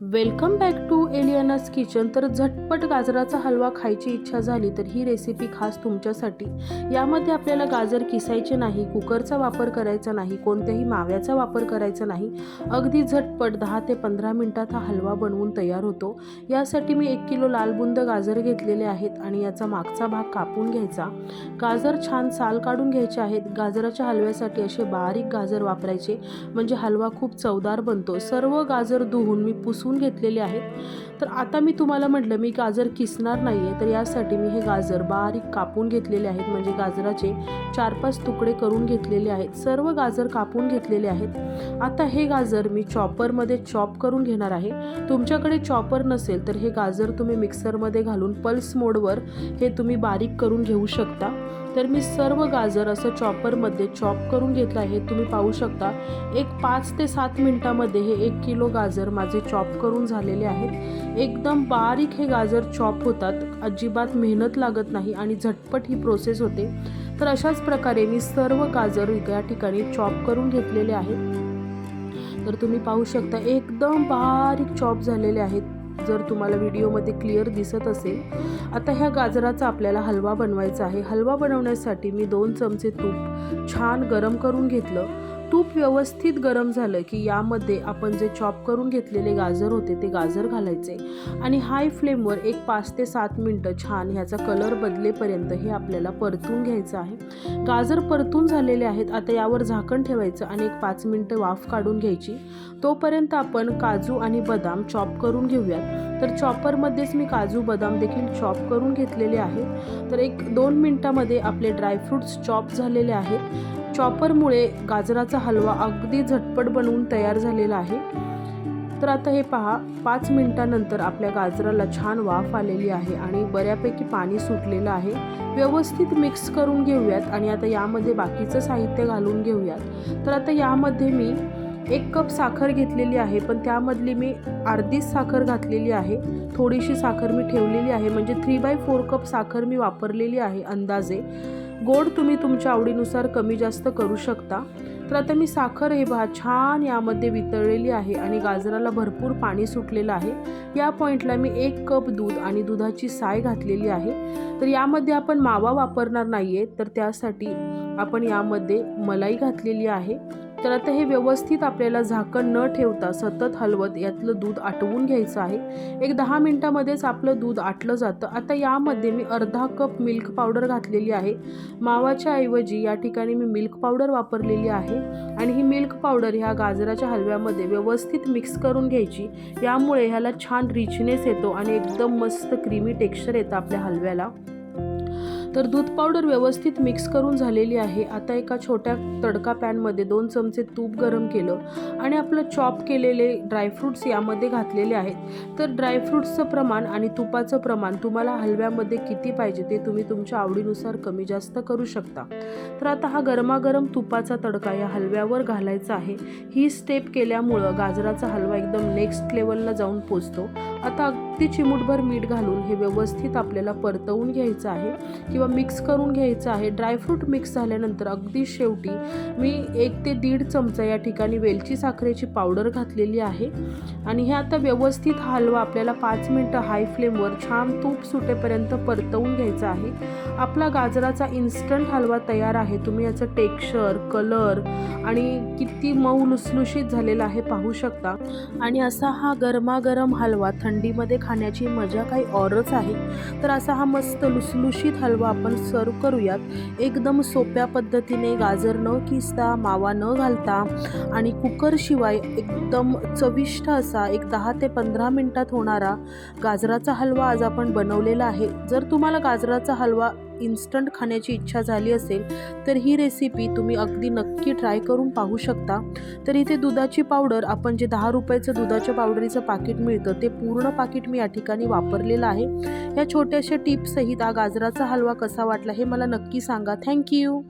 Welcome back to Alien's Kitchen. तर झटपट गाजराचा हलवा खायची इच्छा झाली तर ही रेसिपी खास तुमच्यासाठी. यामध्ये आपल्याला गाजर किसायचे नाही कुकरचा वापर करायचा नाही कोणत्याही माव्याचा वापर करायचा नाही. अगदी झटपट दहा ते पंधरा मिनटात हा हलवा बनवून तयार होतो. यासाठी मी एक किलो लालबुंद गाजर घेतलेले आहेत आणि याचा मागचा भाग कापून घ्यायचा. गाजर छान साल काढून घ्यायचे आहेत. गाजराच्या हलव्यासाठी असे बारीक गाजर वापरायचे. म्हणजे हलवा खूप चवदार बनतो. सर्व गाजर धुवून मी पुसून घेतलेले आहेत. तर आता मी तुम्हाला म्हटलं मी गाजर किसणार नाही आहे तर यासाठी मी हे गाजर बारीक कापून घेतलेले आहेत. म्हणजे गाजराचे चार पाच तुकडे करून घेतलेले आहेत. सर्व गाजर कापून घेतलेले आहेत. आता हे गाजर मी चॉपरमध्ये चॉप करून घेणार आहे. तुमच्याकडे चॉपर नसेल तर हे गाजर तुम्ही मिक्सरमध्ये घालून पल्स मोडवर हे तुम्ही बारीक करून घेऊ शकता. तर मी सर्व गाजर असं चॉपरमध्ये चॉप करून घेतलं आहे. तुम्ही पाहू शकता एक पाच ते सात मिनटामध्ये हे एक किलो गाजर माझे चॉप करून झालेले आहेत. एकदम बारीक हे गाजर चॉप होतात. अजिबात मेहनत लागत नाही आणि झटपट ही प्रोसेस होते. तर अशाच प्रकारे मी सर्व गाजर या ठिकाणी चॉप करून घेतलेले आहेत. तर तुम्ही पाहू शकता एकदम बारीक चॉप झालेले आहेत. जर तुम्हाला व्हिडिओमध्ये क्लिअर दिसत असेल आता ह्या गाजराचा आपल्याला हलवा बनवायचा आहे. हलवा बनवण्यासाठी मी दोन चमचे तूप छान गरम करून घेतलं. तूप व्यवस्थित गरम झालं की यामध्ये आपण जे चॉप करून घेतलेले गाजर होते ते गाजर घालायचे. आणि हाय फ्लेमवर एक पाच ते सात मिनटं छान ह्याचा कलर बदलेपर्यंत हे आपल्याला परतून घ्यायचं आहे. गाजर परतून झालेले आहेत आता यावर झाकण ठेवायचं आणि एक पाच मिनटं वाफ काढून घ्यायची. तोपर्यंत आपण काजू आणि बदाम चॉप करून घेऊयात. तर चॉपरमध्येच मी काजू बदाम देखील चॉप करून घेतलेले आहेत. तर एक दोन मिनटामध्ये आपले ड्रायफ्रूट्स चॉप झालेले आहेत. चॉपरमुळे गाजराचा हलवा अगदी झटपट बनवून तयार झालेला आहे. तर आता हे पहा पाच मिनटानंतर आपल्या गाजराला छान वाफ आलेली आहे आणि बऱ्यापैकी पाणी सुटलेलं आहे. व्यवस्थित मिक्स करून घेऊयात आणि आता यामध्ये बाकीचं साहित्य घालून घेऊयात. तर आता यामध्ये मी एक कप साखर घेतलेली आहे पण त्यामधली मी अर्धीच साखर घातलेली आहे. थोडीशी साखर मी ठेवलेली आहे म्हणजे थ्री बाय फोर कप साखर मी वापरलेली आहे अंदाजे. गोड तुम्ही तुमच्या आवडीनुसार कमी जास्त करू शकता. तर आता मी साखर हे भा छान यामध्ये वितळलेली आहे आणि गाजराला भरपूर पाणी सुटलेलं आहे. या पॉईंटला मी एक कप दूध आणि दुधाची साय घातलेली आहे. तर यामध्ये आपण मावा वापरणार नाही आहे तर त्यासाठी आपण यामध्ये मलाई घातलेली आहे. तर आता हे व्यवस्थित आपल्याला झाकण न ठेवता सतत हलवत यातलं दूध आटवून घ्यायचं आहे. एक दहा मिनटामध्येच आपलं दूध आटलं जातं. आता यामध्ये मी अर्धा कप मिल्क पावडर घातलेली आहे. मावाच्या ऐवजी या ठिकाणी मी मिल्क पावडर वापरलेली आहे आणि ही मिल्क पावडर ह्या गाजराच्या हलव्यामध्ये व्यवस्थित मिक्स करून घ्यायची. यामुळे ह्याला छान रिचनेस येतो आणि एकदम मस्त क्रीमी टेक्स्चर येतं आपल्या हलव्याला. तर दूध पावडर व्यवस्थित मिक्स करून झालेली आहे. आता एका छोट्या तडका पॅनमध्ये दोन चमचे तूप गरम केलं आणि आपलं चॉप केलेले ड्रायफ्रूट्स यामध्ये घातलेले आहेत. तर ड्रायफ्रूट्सचं प्रमाण आणि तुपाचं प्रमाण तुम्हाला हलव्यामध्ये किती पाहिजे ते तुम्ही तुमच्या आवडीनुसार कमी जास्त करू शकता. तर आता हा गरमागरम तुपाचा तडका या हलव्यावर घालायचा आहे. ही स्टेप केल्यामुळं गाजराचा हलवा एकदम नेक्स्ट लेवलला जाऊन पोचतो. आता अगदी चिमूटभर मीठ घालून हे व्यवस्थित आपल्याला परतवून घ्यायचं आहे. किंवा मिक्स करून घ्यायचं आहे. ड्रायफ्रूट मिक्स झाल्यानंतर अगदी शेवटी मी एक ते दीड चमचा या ठिकाणी वेलची साखरेची पावडर घातलेली आहे. आणि हे आता व्यवस्थित हलवा आपल्याला पाच मिनटं हाय फ्लेमवर छान तूप सुटेपर्यंत परतवून घ्यायचा आहे. आपला गाजराचा इन्स्टंट हलवा तयार आहे. तुम्ही याचं टेक्स्चर कलर आणि किती मऊ लुसलुशीत झालेला आहे पाहू शकता. आणि असा हा गरमागरम हलवा थंडीमध्ये खाण्याची मजा काही औरच आहे. तर असा हा मस्त लुसलुशीत हलवा आपण सर्व करूयात. एकदम सोप्या पद्धतीने गाजर न किसता मावा न घालता आणि कुकरशिवाय एकदम चविष्ट असा एक दहा ते पंधरा मिनटात होणारा गाजराचा हलवा आज आपण बनवलेला आहे. जर तुम्हाला गाजराचा हलवा इन्स्टंट खाण्याची इच्छा झाली असेल तर ही रेसिपी तुम्ही अगदी नक्की ट्राय करून पाहू शकता. तर इथे दुधाची पावडर आपण जे दहा रुपयाचं दुधाच्या पावडरीचं पाकिट मिळतं ते पूर्ण पाकिट मी या ठिकाणी वापरलेलं आहे. या छोट्याशा टिप्ससहित हा गाजराचा हलवा कसा वाटला हे मला नक्की सांगा. थँक्यू